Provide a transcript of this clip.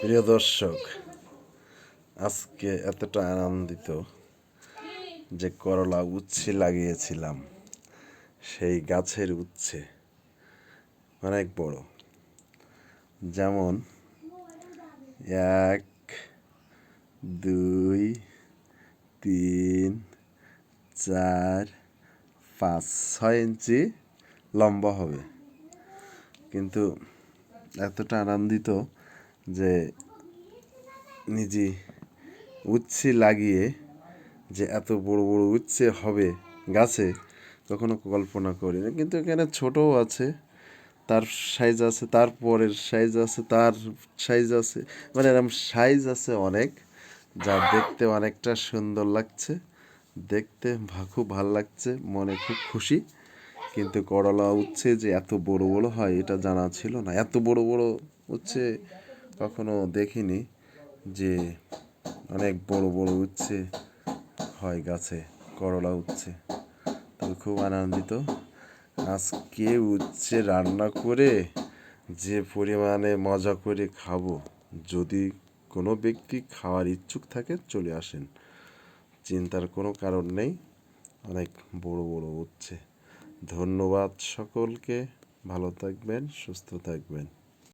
প্রিয় দর্শক, আজকে এতটা আনন্দিত যে করলা উচ্ছে লাগিয়েছিলাম, সেই গাছের উচ্ছে অনেক বড়। যেমন এক, দুই, তিন, চার, পাঁচ, ছয় ইঞ্চি লম্বা হবে। কিন্তু এতটা আনন্দিত যে নিজে উচ্ছে লাগিয়ে যে এত বড় বড় উচ্ছে হবে গাছে কখনো কল্পনা করি না। কিন্তু এখানে ছোটও আছে, তার সাইজ আছে, তার পরের সাইজ আছে, তার সাইজ আছে। মানে এরকম সাইজ আছে অনেক, যা দেখতে অনেকটা সুন্দর লাগছে। দেখতে খুব ভালো লাগছে, মনে খুব খুশি। কিন্তু করলা উচ্ছে যে এত বড় বড় হয়, এটা জানা ছিল না। এত বড় বড় উচ্ছে কখনো দেখিনি যে অনেক বড় বড় উচ্ছে হয় গাছে, করলা উচ্ছে। তবে খুব আনন্দিত। আজকে উচ্ছে রান্না করে যে পরিমাণে মজা করে খাব, যদি কোনো ব্যক্তি খাওয়ার ইচ্ছুক থাকে চলে আসেন। চিন্তার কোনো কারণ নেই। অনেক বড় বড় উচ্ছে। ধন্যবাদ সকলকে। ভালো থাকবেন, সুস্থ থাকবেন।